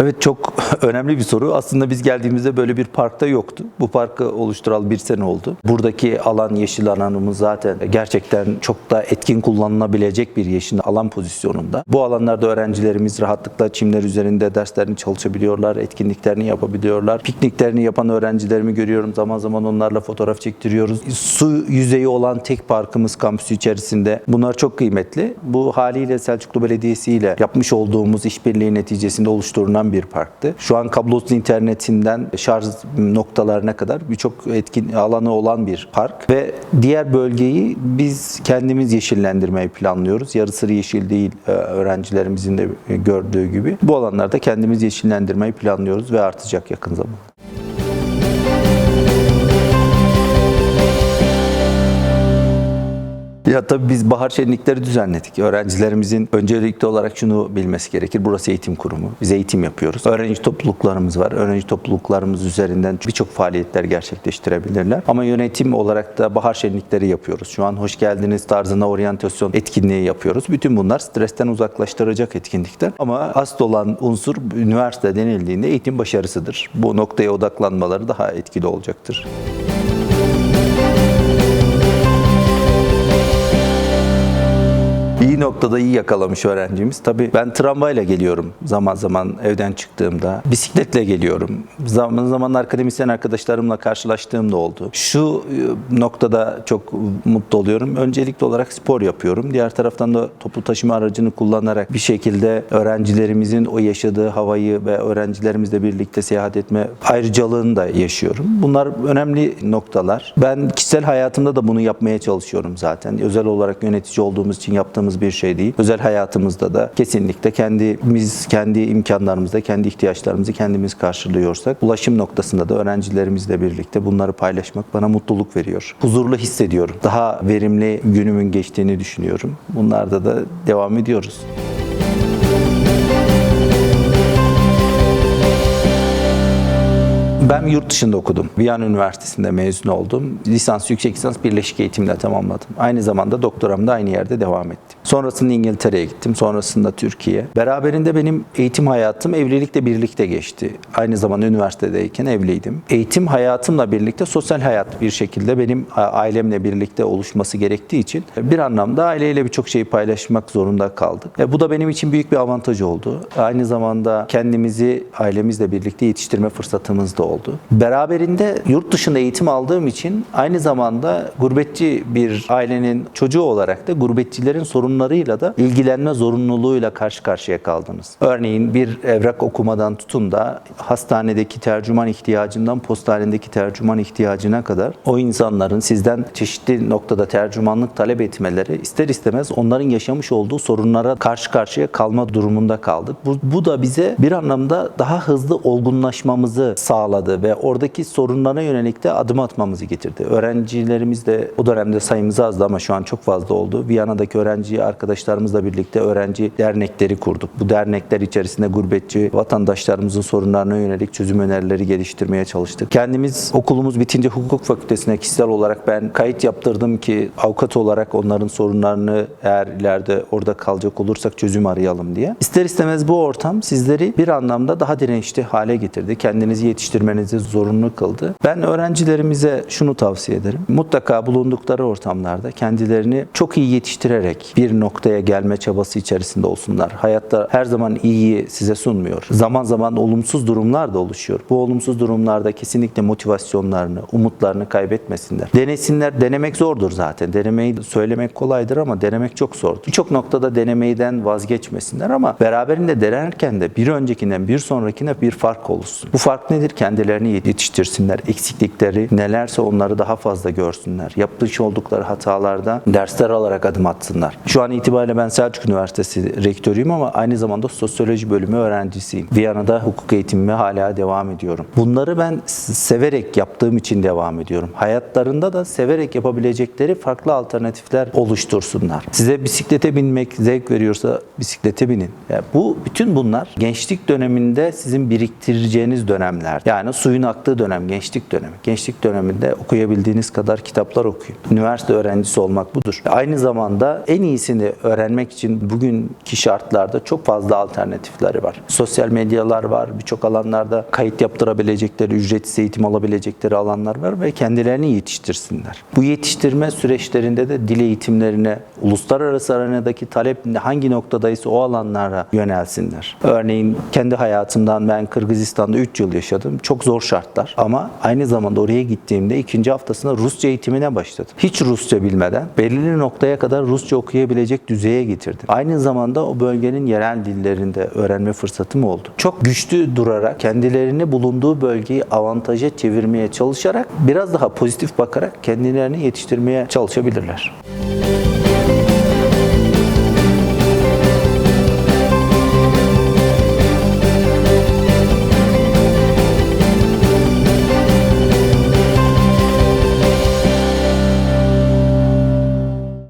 Evet çok önemli bir soru. Aslında biz geldiğimizde böyle bir parkta yoktu. Bu parkı oluşturalı bir sene oldu. Buradaki alan yeşil alanımız zaten gerçekten çok da etkin kullanılabilecek bir yeşil alan pozisyonunda. Bu alanlarda öğrencilerimiz rahatlıkla çimler üzerinde derslerini çalışabiliyorlar, etkinliklerini yapabiliyorlar. Pikniklerini yapan öğrencilerimi görüyorum. Zaman zaman onlarla fotoğraf çektiriyoruz. Su yüzeyi olan tek parkımız kampüsü içerisinde. Bunlar çok kıymetli. Bu haliyle Selçuklu Belediyesi ile yapmış olduğumuz işbirliği neticesinde oluşturulan bir parktı. Şu an kablosuz internetinden şarj noktalarına kadar birçok etkin alanı olan bir park ve diğer bölgeyi biz kendimiz yeşillendirmeyi planlıyoruz. Yarısı yeşil değil e, öğrencilerimizin de gördüğü gibi. Bu alanlarda kendimiz yeşillendirmeyi planlıyoruz ve artacak yakın zamanda. Ya tabii biz bahar şenlikleri düzenledik. Öğrencilerimizin öncelikli olarak şunu bilmesi gerekir. Burası eğitim kurumu. Biz eğitim yapıyoruz. Öğrenci topluluklarımız var. Öğrenci topluluklarımız üzerinden birçok faaliyetler gerçekleştirebilirler. Ama yönetim olarak da bahar şenlikleri yapıyoruz. Şu an hoş geldiniz tarzına oryantasyon etkinliği yapıyoruz. Bütün bunlar stresten uzaklaştıracak etkinlikler. Ama asıl olan unsur üniversite denildiğinde eğitim başarısıdır. Bu noktaya odaklanmaları daha etkili olacaktır. İyi noktada iyi yakalamış öğrencimiz. Tabii ben tramvayla geliyorum zaman zaman evden çıktığımda. Bisikletle geliyorum. Zaman zaman akademisyen arkadaşlarımla karşılaştığım da oldu. Şu e, noktada çok mutlu oluyorum. Öncelikli olarak spor yapıyorum. Diğer taraftan da toplu taşıma aracını kullanarak bir şekilde öğrencilerimizin o yaşadığı havayı ve öğrencilerimizle birlikte seyahat etme ayrıcalığını da yaşıyorum. Bunlar önemli noktalar. Ben kişisel hayatımda da bunu yapmaya çalışıyorum zaten. Özel olarak yönetici olduğumuz için yaptığımız bir şey değil. Özel hayatımızda da kesinlikle kendimiz, kendi imkanlarımızda, kendi ihtiyaçlarımızı kendimiz karşılıyorsak, ulaşım noktasında da öğrencilerimizle birlikte bunları paylaşmak bana mutluluk veriyor. Huzurlu hissediyorum. Daha verimli günümün geçtiğini düşünüyorum. Bunlarda da devam ediyoruz. Ben yurt dışında okudum. Viyana Üniversitesi'nde mezun oldum. Lisans, yüksek lisans birleşik eğitimle tamamladım. Aynı zamanda doktoramda aynı yerde devam ettim. Sonrasında İngiltere'ye gittim. Sonrasında Türkiye. Beraberinde benim eğitim hayatım evlilikle birlikte geçti. Aynı zamanda üniversitedeyken evliydim. Eğitim hayatımla birlikte sosyal hayat bir şekilde benim ailemle birlikte oluşması gerektiği için bir anlamda aileyle birçok şeyi paylaşmak zorunda kaldık. E, bu da benim için büyük bir avantaj oldu. Aynı zamanda kendimizi ailemizle birlikte yetiştirme fırsatımız da oldu. Beraberinde yurt dışında eğitim aldığım için aynı zamanda gurbetçi bir ailenin çocuğu olarak da gurbetçilerin sorunlarıyla da ilgilenme zorunluluğuyla karşı karşıya kaldınız. Örneğin bir evrak okumadan tutun da hastanedeki tercüman ihtiyacından postanedeki tercüman ihtiyacına kadar o insanların sizden çeşitli noktada tercümanlık talep etmeleri ister istemez onların yaşamış olduğu sorunlara karşı karşıya kalma durumunda kaldık. Bu, bu da bize bir anlamda daha hızlı olgunlaşmamızı sağladı ve oradaki sorunlara yönelik de adım atmamızı getirdi. Öğrencilerimiz de o dönemde sayımız azdı ama şu an çok fazla oldu. Viyana'daki öğrenci arkadaşlarımızla birlikte öğrenci dernekleri kurduk. Bu dernekler içerisinde gurbetçi vatandaşlarımızın sorunlarına yönelik çözüm önerileri geliştirmeye çalıştık. Kendimiz okulumuz bitince hukuk fakültesine kişisel olarak ben kayıt yaptırdım ki avukat olarak onların sorunlarını eğer ileride orada kalacak olursak çözüm arayalım diye. İster istemez bu ortam sizleri bir anlamda daha dirençli hale getirdi. Kendinizi yetiştirmenizi zorunlu kıldı. Ben öğrencilerimize şunu tavsiye ederim. Mutlaka bulundukları ortamlarda kendilerini çok iyi yetiştirerek bir noktaya gelme çabası içerisinde olsunlar. Hayatta her zaman iyiyi size sunmuyor. Zaman zaman olumsuz durumlar da oluşuyor. Bu olumsuz durumlarda kesinlikle motivasyonlarını, umutlarını kaybetmesinler. Denesinler. Denemek zordur zaten. Denemeyi söylemek kolaydır ama denemek çok zordur. Birçok noktada denemeyden vazgeçmesinler ama beraberinde denerken de bir öncekinden bir sonrakine bir fark oluşsun. Bu fark nedir? Kendilerini yetiştirsinler. Eksiklikleri nelerse onları daha fazla görsünler. Yapmış oldukları hatalarda dersler alarak adım atsınlar. Şu an itibariyle ben Selçuk Üniversitesi rektörüyüm ama aynı zamanda sosyoloji bölümü öğrencisiyim. Viyana'da hukuk eğitimime hala devam ediyorum. Bunları ben severek yaptığım için devam ediyorum. Hayatlarında da severek yapabilecekleri farklı alternatifler oluştursunlar. Size bisiklete binmek zevk veriyorsa bisiklete binin. Yani bu bütün bunlar gençlik döneminde sizin biriktireceğiniz dönemler. Yani suyun aktığı dönem gençlik dönemi. Gençlik döneminde okuyabildiğiniz kadar kitaplar okuyun. Üniversite öğrencisi olmak budur. Aynı zamanda en iyisini öğrenmek için bugünkü şartlarda çok fazla alternatifleri var. Sosyal medyalar var, birçok alanlarda kayıt yaptırabilecekleri, ücretsiz eğitim alabilecekleri alanlar var ve kendilerini yetiştirsinler. Bu yetiştirme süreçlerinde de dil eğitimlerine, uluslararası arenadaki talep hangi noktadaysa o alanlara yönelsinler. Örneğin kendi hayatımdan ben Kırgızistan'da 3 yıl yaşadım. Çok zor şartlar ama aynı zamanda oraya gittiğimde ikinci haftasında Rusça eğitimine başladım. Hiç Rusça bilmeden belirli noktaya kadar Rusça okuyabilecek düzeye getirdim. Aynı zamanda o bölgenin yerel dillerinde öğrenme fırsatım oldu. Çok güçlü durarak kendilerini bulunduğu bölgeyi avantaja çevirmeye çalışarak biraz daha pozitif bakarak kendilerini yetiştirmeye çalışabilirler.